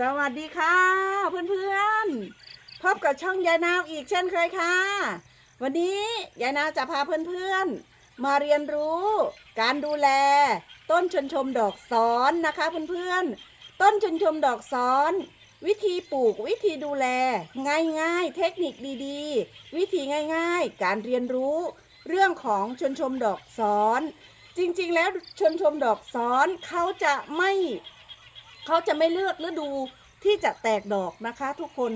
สวัสดีค่ะเพื่อนๆพบกับช่องยายนาวอีกเช่นเคยค่ะ วันนี้ยายนาวจะพาเพื่อนๆ มาเรียนรู้การดูแล ต้นชนชมดอกซ้อนนะคะเพื่อนๆ ต้นชนชมดอกซ้อน วิธีปลูกวิธีดูแล ง่ายๆ เทคนิคดีๆ วิธีง่ายๆ การเรียนรู้เรื่องของชนชมดอกซ้อน จริงๆ แล้วชนชมดอกซ้อนเขาจะไม่ เขาจะไม่เลือกฤดูที่จะแตกดอกนะคะทุกคน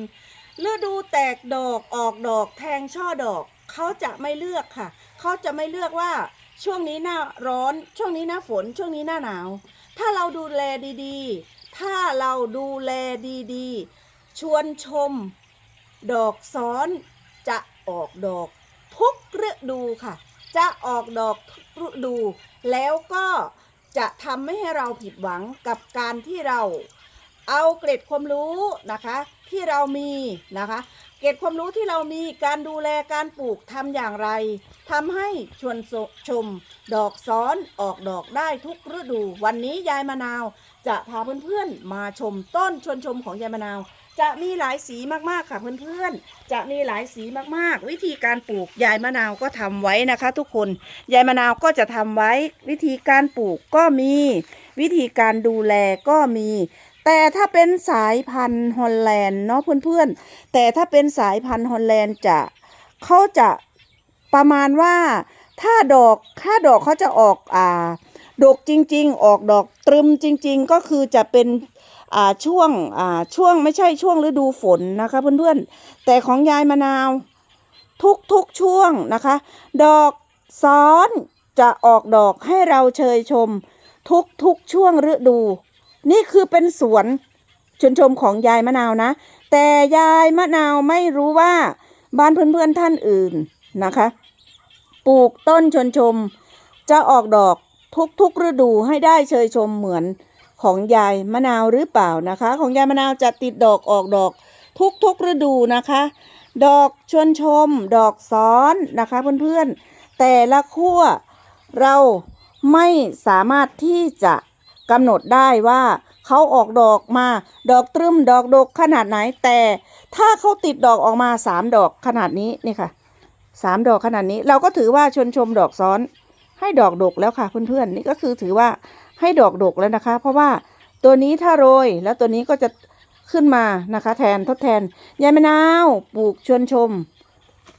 ฤดูแตกดอกออกดอกแทงช่อดอก เขาจะไม่เลือกค่ะ เขาจะไม่เลือกว่าช่วงนี้หน้าร้อนช่วงนี้หน้าฝนช่วงนี้หน้าหนาว ถ้าเราดูแลดีๆ ถ้าเราดูแลดีๆ ชวนชม ดอกซ้อนจะออกดอกทุกฤดูค่ะ จะออกดอกทุกฤดู แล้วก็ จะทำไม่ให้เราผิดหวังกับการที่เราเอาเกร็ดความรู้นะคะที่เรามีนะคะเกร็ดความรู้ที่เรามีการดูแลการปลูกทำอย่างไรทำให้ชวนชมดอกซ้อนออกดอกได้ทุกฤดู วันนี้ยายมะนาว จะพาเพื่อนๆมาชมต้นชวนชมของยายมะนาว จะมีหลายสีมากๆค่ะเพื่อนๆ จะมีหลายสีมากๆ วิธีการปลูกยายมะนาวก็ทำไว้นะคะ ทุกคนยายมะนาวก็จะทำไว้ วิธีการปลูกก็มี วิธีการดูแลก็มี แต่ถ้าเป็นสายพันธุ์ฮอลแลนด์เนาะเพื่อนๆ แต่ถ้าเป็นสายพันธุ์ฮอลแลนด์จะเขาจะประมาณว่าถ้าดอกถ้าดอกเขาจะออกอ่าดกจริง ๆ ออกดอกตรึมจริง ๆ ก็คือจะเป็น ช่วงช่วงไม่ใช่ช่วงฤดูฝนนะคะเพื่อนๆ แต่ของยายมะนาว ทุกๆช่วงนะคะ ดอกซ้อนจะออกดอกให้เราเชยชม ทุกๆช่วงฤดู นี่คือเป็นสวนชนชมของยายมะนาวนะ แต่ยายมะนาวไม่รู้ว่าบ้านเพื่อนๆท่านอื่นนะคะ ปลูกต้นชนชม จะออกดอกทุกๆฤดูให้ได้เชยชมเหมือน ของยายมะนาวหรือเปล่านะคะ ของยายมะนาวจะติดดอกออกดอกทุกๆฤดูนะคะ ดอกชวนชม ดอกซ้อนนะคะเพื่อนๆ แต่ละขั้วเราไม่สามารถที่จะกำหนดได้ว่าเขาออกดอกมา ดอกตรึมดอกดกขนาดไหน แต่ถ้าเขาติดดอกออกมาสามดอกขนาดนี้นี่ค่ะสามดอกขนาดนี้เราก็ถือว่าชวนชมดอกซ้อนให้ดอกดกแล้วค่ะเพื่อนๆนี่ก็คือถือว่า ให้ดอกดกแล้วนะคะ เพราะว่าตัวนี้ถ้าโรยแล้วตัวนี้ก็จะขึ้นมานะคะ แทนทดแทนยายมะนาวปลูกชวนชม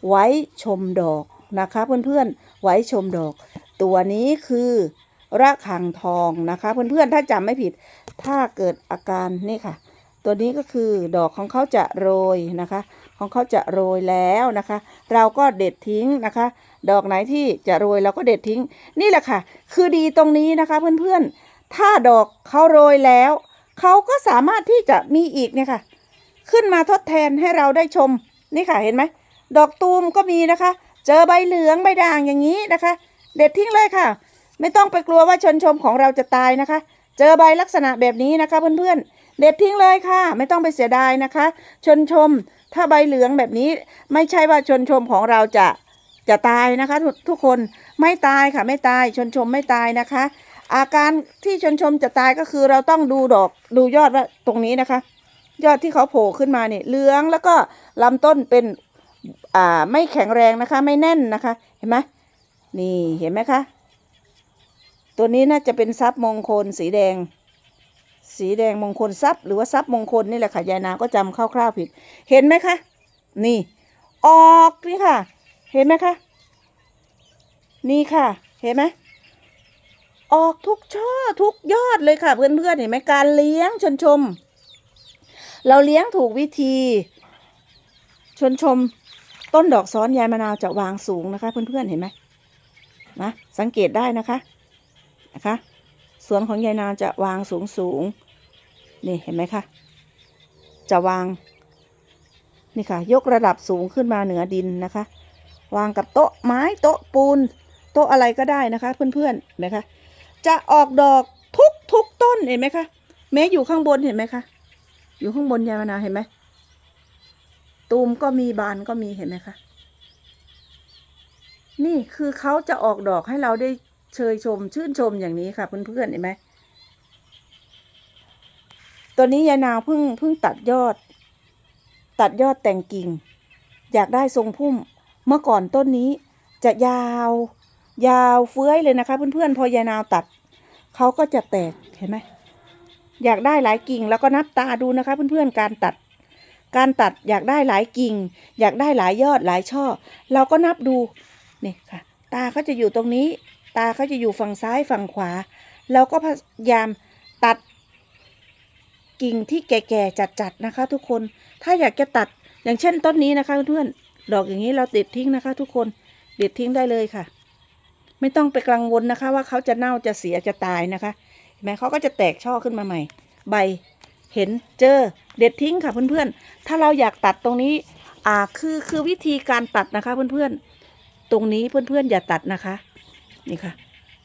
ไว้ชมดอกนะคะ เพื่อนๆไว้ชมดอก ตัวนี้คือระฆังทองนะคะ เพื่อนๆถ้าจำไม่ผิด ถ้าเกิดอาการนี่ค่ะ ตัวนี้ก็คือดอกของเขาจะโรยนะคะ ของเขาจะโรยแล้วนะคะ เราก็เด็ดทิ้งนะคะ ดอกไหนที่จะโรยเราก็เด็ดทิ้ง นี่แหละค่ะ คือดีตรงนี้นะคะเพื่อนๆ ถ้าดอกเขาโรยแล้วเขาก็สามารถที่จะมีอีกเนี่ยค่ะ ขึ้นมาทดแทนให้เราได้ชมนี่ค่ะเห็นไหมดอกตูมก็มีนะคะ เจอใบเหลืองใบด่างอย่างนี้นะคะ เด็ดทิ้งเลยค่ะ ไม่ต้องไปกลัวว่าชนชมของเราจะตายนะคะ เจอใบลักษณะแบบนี้นะคะเพื่อนๆเด็ดทิ้งเลยค่ะ ไม่ต้องไปเสียดายนะคะ ชนชม ถ้าใบเหลืองแบบนี้ไม่ใช่ว่าชนชมของเราจะจะตายนะคะทุกทุกคนไม่ตายค่ะไม่ตายชนชมไม่ตายนะคะ อาการที่ชนชมจะตายก็คือเราต้องดูดอกดูยอดว่าตรงนี้นะคะ ยอดที่เขาโผล่ขึ้นมาเนี่ยเหลืองแล้วก็ลำต้นเป็นอ่าไม่แข็งแรงนะคะ ไม่แน่นนะคะ เห็นไหมนี่เห็นไหมคะ ตัวนี้น่าจะเป็นทรัพย์มงคลสีแดง สีแดงมงคลทรัพย์หรือว่าทรัพย์มงคลนี่แหละค่ะยายนาก็จำคร่าวๆผิด เห็นไหมคะ นี่ ออกนี่ค่ะ เห็นไหมคะ นี่ค่ะ เห็นไหมออกทุกช่อทุกยอดเลยค่ะ เพื่อนๆเห็นไหมการเลี้ยงชนชม เราเลี้ยงถูกวิธี ชนชม ต้นดอกซ้อนยายมะนาวจะวางสูงนะคะ เพื่อนๆเห็นไหมนะสังเกตได้นะคะนะคะสวนของยายนาวจะวางสูงสูง นี่เห็นไหมคะจะวาง นี่ค่ะ ยกระดับสูงขึ้นมาเหนือดินนะคะ วางกับโต๊ะไม้โต๊ะปูน โต๊ะอะไรก็ได้นะคะ เพื่อนๆเห็นไหมคะจะออกดอกทุกทุกต้นเห็นไหมคะแม้อยู่ข้างบนเห็นไหมคะอยู่ข้างบนยายมะนาเห็นไหมตูมก็มีบานก็มีเห็นไหมคะนี่คือเขาจะออกดอกให้เราได้เชยชมชื่นชมอย่างนี้ค่ะเพื่อนๆเห็นไหม ตัวนี้ยายนาวเพิ่งเพิ่งตัดยอด ตัดยอดแต่งกิ่ง อยากได้ทรงพุ่มเมื่อก่อนต้นนี้จะยาว ยาวเฟื้อยเลยนะคะ เพื่อนๆพอยายนาวตัดเขาก็จะแตกเห็นไหมอยากได้หลายกิ่งแล้วก็นับตาดูนะคะ เพื่อนๆการตัด การตัดอยากได้หลายกิ่ง อยากได้หลายยอดหลายช่อ เราก็นับดูนี่ค่ะ ตาเขาจะอยู่ตรงนี้ ตาเขาจะอยู่ฝั่งซ้ายฝั่งขวา เราก็พยายามตัด กิ่งที่แก่ๆจัดๆนะคะ ทุกคน ถ้าอยากจะตัดอย่างเช่นต้นนี้นะคะเพื่อนๆดอกอย่างนี้เราติดทิ้งนะคะ ทุกคนเด็ดทิ้งได้เลยค่ะ ไม่ต้องไปกังวลนะคะ ว่าเขาจะเน่าจะเสียจะตายนะคะเห็นไหมเขาก็จะแตกช่อขึ้นมาใหม่ ใบเห็นเจอเด็ดทิ้งค่ะเพื่อนๆ ถ้าเราอยากตัดตรงนี้อ่าคือคือวิธีการตัดนะคะเพื่อนๆ ตรงนี้เพื่อนๆ อย่าตัดนะคะ นี่ค่ะ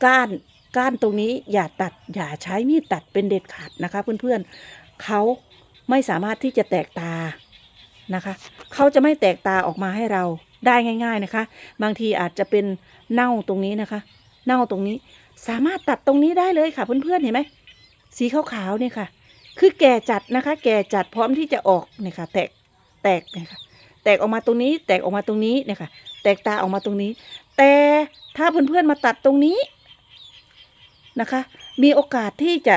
ก้านก้านตรงนี้อย่าตัดอย่าใช้มีดตัดเป็นเด็ดขาดนะคะ เพื่อนๆ เขาไม่สามารถที่จะแตกตานะคะ เขาจะไม่แตกตาออกมาให้เราได้ง่าย ๆนะคะ บางทีอาจจะเป็นเน่าตรงนี้นะคะ เน่าตรงนี้สามารถตัดตรงนี้ได้เลยค่ะ เพื่อนๆเห็นไหมสีขาวๆเนี่ยค่ะ คือแก่จัดนะคะ แก่จัดพร้อมที่จะออกเนี่ยค่ะ แตกแตกเนี่ยค่ะ แตกออกมาตรงนี้ แตกออกมาตรงนี้เนี่ยค่ะ แตกตาออกมาตรงนี้ แต่ถ้าเพื่อนๆมาตัดตรงนี้นะคะ มีโอกาสที่จะ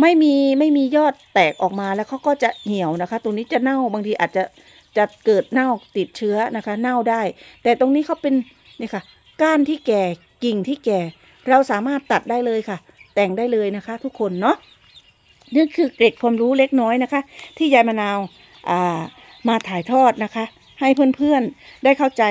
ไม่มีไม่มียอดแตกออกมาแล้วเขาก็จะเหี่ยวนะคะ ตรงนี้จะเน่าบางทีอาจจะจะเกิดเน่าติดเชื้อนะคะ เน่าได้ แต่ตรงนี้เขาเป็นนี่ค่ะ ก้านที่แก่กิ่งที่แก่ เราสามารถตัดได้เลยค่ะ แต่งได้เลยนะคะ ทุกคนเนาะนี่คือเกร็ดความรู้เล็กน้อยนะคะ ที่ยายมะนาวอ่ามาถ่ายทอดนะคะ ให้เพื่อนๆได้เข้าใจ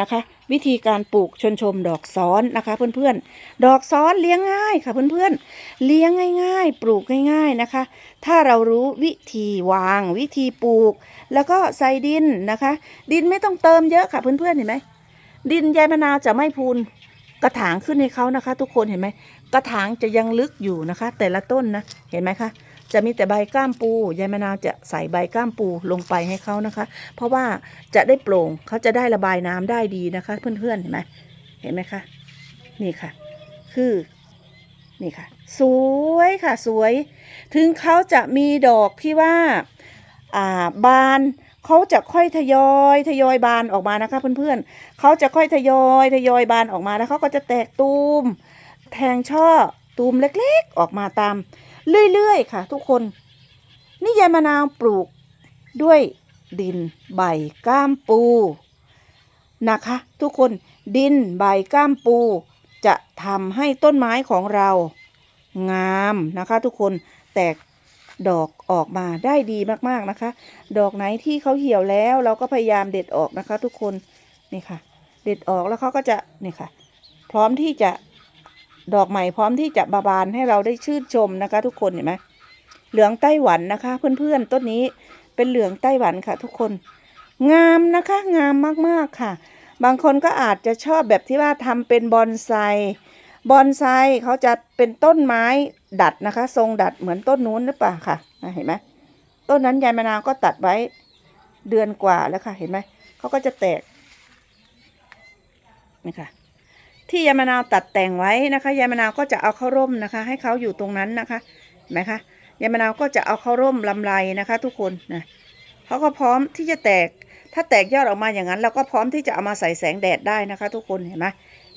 นะคะ วิธีการปลูกชนชมดอกซ้อนนะคะเพื่อนๆ ดอกซ้อนเลี้ยงง่ายค่ะเพื่อนๆ เลี้ยงง่าย ๆ ปลูกง่าย ๆนะคะ ถ้าเรารู้วิธีวางวิธีปลูก แล้วก็ใส่ดินนะคะ ดินไม่ต้องเติมเยอะค่ะเพื่อนๆเห็นไหมดินยายมะนาวจะไม่พูนกระถางขึ้นให้เขานะคะ ทุกคนเห็นไหมกระถางจะยังลึกอยู่นะคะ แต่ละต้นนะเห็นไหมคะ จะมีแต่ใบก้ามปูยายมะนาวจะใส่ใบก้ามปูลงไปให้เขานะคะ เพราะว่าจะได้โปร่งเขาจะได้ระบายน้ำได้ดีนะคะ เพื่อนๆเห็นไหมเห็นไหมคะนี่ค่ะ คือนี่ค่ะ สวยค่ะสวย ถึงเขาจะมีดอกที่ว่าอ่าบานเขาจะค่อยทยอยทยอยบานออกมานะคะ เพื่อนๆเขาจะค่อยทยอยทยอยบานออกมาแล้วเขาก็จะแตกตูมแทงช่อตูมเล็กๆ ออกมาตาม เรื่อยๆ ค่ะ ทุกคน นี่ยายมะนาวปลูกด้วยดินใบก้ามปูนะคะ ทุกคนดินใบก้ามปู จะทำให้ต้นไม้ของเรา งามนะคะ ทุกคนแตกดอกออกมาได้ดีมากๆนะคะ ดอกไหนที่เขาเหี่ยวแล้วเราก็พยายามเด็ดออกนะคะ ทุกคนนี่ค่ะ เด็ดออกแล้วเขาก็จะนี่ค่ะ พร้อมที่จะ ดอกใหม่พร้อมที่จะบาบานให้เราได้ชื่นชมนะคะ ทุกคนเห็นไหมเหลืองไต้หวันนะคะ เพื่อนๆต้นนี้เป็นเหลืองไต้หวันค่ะ ทุกคน งามนะคะ งามมากๆค่ะ บางคนก็อาจจะชอบแบบที่ว่าทำเป็นบอนไซบอนไซเขาจะเป็นต้นไม้ดัดนะคะ ทรงดัดเหมือนต้นนู้นหรือเปล่าค่ะเห็นไหมต้นนั้นยายมะนาวก็ตัดไว้เดือนกว่าแล้วค่ะ เห็นไหมเขาก็จะแตกนี่ค่ะ ที่ยายมะนาวตัดแต่งไว้นะคะยายมะนาวก็จะเอาเข้าร่มนะคะ ให้เขาอยู่ตรงนั้นนะคะเห็นไหมคะยายมะนาวก็จะเอาเข้าร่มลำไรนะคะ ทุกคนนะเขาก็พร้อมที่จะแตก ถ้าแตกยอดออกมาอย่างนั้นเราก็พร้อมที่จะเอามาใส่แสงแดดได้นะคะ ทุกคนเห็นไหม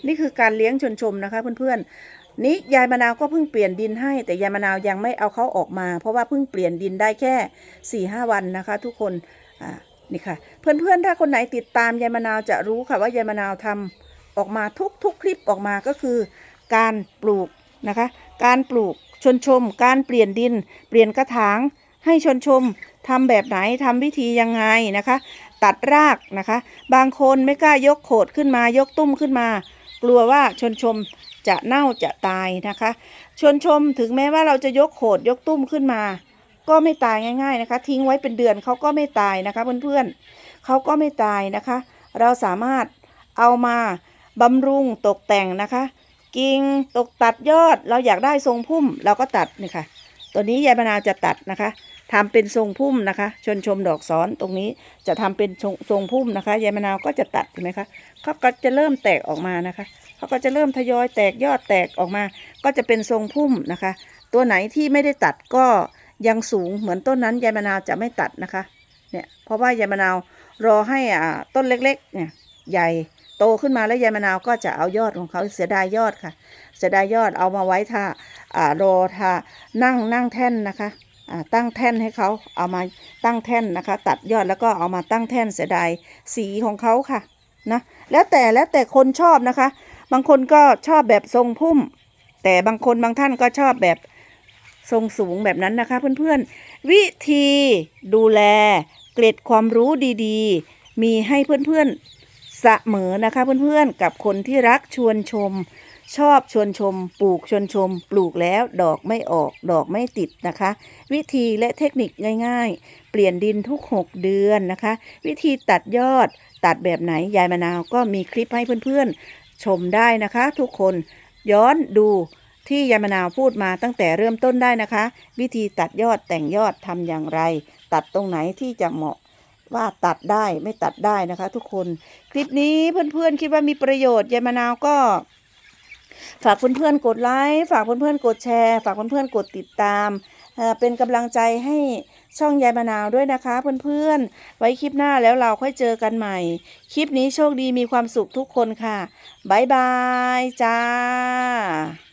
นี่คือการเลี้ยงชนชมนะคะเพื่อนๆนี่ยายมะนาวก็เพิ่งเปลี่ยนดินให้ แต่ยายมะนาวยังไม่เอาเขาออกมา เพราะว่าเพิ่งเปลี่ยนดินได้แค่สี่ห้าวันนะคะ ทุกคนอ่านี่ค่ะ เพื่อนๆถ้าคนไหนติดตามยายมะนาวจะรู้ค่ะว่ายายมะนาวทำ ออกมาทุกทุกคลิปออกมาก็คือ การปลูกนะคะ การปลูกชนชม การเปลี่ยนดิน เปลี่ยนกระถางให้ชนชมทำแบบไหนทำวิธียังไงนะคะ ตัดรากนะคะ บางคนไม่กล้ายกโขดขึ้นมายกตุ้มขึ้นมา กลัวว่าชนชมจะเน่าจะตายนะคะ ชนชมถึงแม้ว่าเราจะยกโขดยกตุ้มขึ้นมา ก็ไม่ตายง่าย ๆนะคะ ทิ้งไว้เป็นเดือนเขาก็ไม่ตายนะคะเพื่อนๆเขาก็ไม่ตายนะคะ เราสามารถเอามา บำรุงตกแต่งนะคะ กิ่งตกตัดยอดเราอยากได้ทรงพุ่มเราก็ตัดนี่ค่ะตัวนี้ยายมะนาวจะตัดนะคะทำเป็นทรงพุ่มนะคะ ชนชมดอกซ้อนตรงนี้จะทำเป็นทรงงพุ่มนะคะยายมะนาวก็จะตัดเห็นไหมคะเขาก็จะเริ่มแตกออกมานะคะเขาก็จะเริ่มทยอยแตกยอดแตกออกมา ก็จะเป็นทรงพุ่มนะคะ ตัวไหนที่ไม่ได้ตัดก็ยังสูงเหมือนต้นนั้นยายมะนาวจะไม่ตัดนะคะเนี่ยเพราะว่ายายมะนาวรอให้อ่าต้นเล็กๆเนี่ยใหญ่ ตขึ้นมาแล้วยายมะนาวก็จะเอายอดของเขาเสียดายยอดค่ะ เสียดายยอดเอามาไว้ถ้าอ่ารอถ้านั่งนั่งแท่นนะคะอ่าตั้งแท่นให้เขาเอามาตั้งแท่นนะคะ ตัดยอดแล้วก็เอามาตั้งแท่นเสียดายสีของเขาค่ะนะแล้วแต่แล้วแต่คนชอบนะคะ บางคนก็ชอบแบบทรงพุ่ม แต่บางคนบางท่านก็ชอบแบบทรงสูงแบบนั้นนะคะเพื่อนๆ วิธีดูแลเกร็ดความรู้ดีๆ มีให้เพื่อนๆ เสมอนะคะเพื่อนๆกับคนที่รักชวนชม ชอบชวนชม ปลูกชวนชม ปลูกแล้วดอกไม่ออก ดอกไม่ติดนะคะ วิธีและเทคนิคง่าย ๆ เปลี่ยนดินทุก 6 เดือนนะคะ วิธีตัดยอดตัดแบบไหนยายมะนาวก็มีคลิปให้เพื่อนๆ ชมได้นะคะ ทุกคนย้อนดูที่ยายมะนาวพูดมาตั้งแต่เริ่มต้นได้นะคะ วิธีตัดยอดแต่งยอดทำอย่างไร ตัดตรงไหนที่จะเหมาะ ว่าตัดได้ไม่ตัดได้นะคะ ทุกคนคลิปนี้เพื่อนๆคิดว่ามีประโยชน์ยายมะนาวก็ฝากเพื่อนๆกดไลค์ฝากเพื่อนๆกดแชร์ ฝากเพื่อนๆกดติดตาม เป็นกำลังใจให้ช่องยายมะนาวด้วยนะคะเพื่อนๆ ไว้คลิปหน้าแล้วเราค่อยเจอกันใหม่ คลิปนี้โชคดีมีความสุขทุกคนค่ะ บ๊ายบายจ้า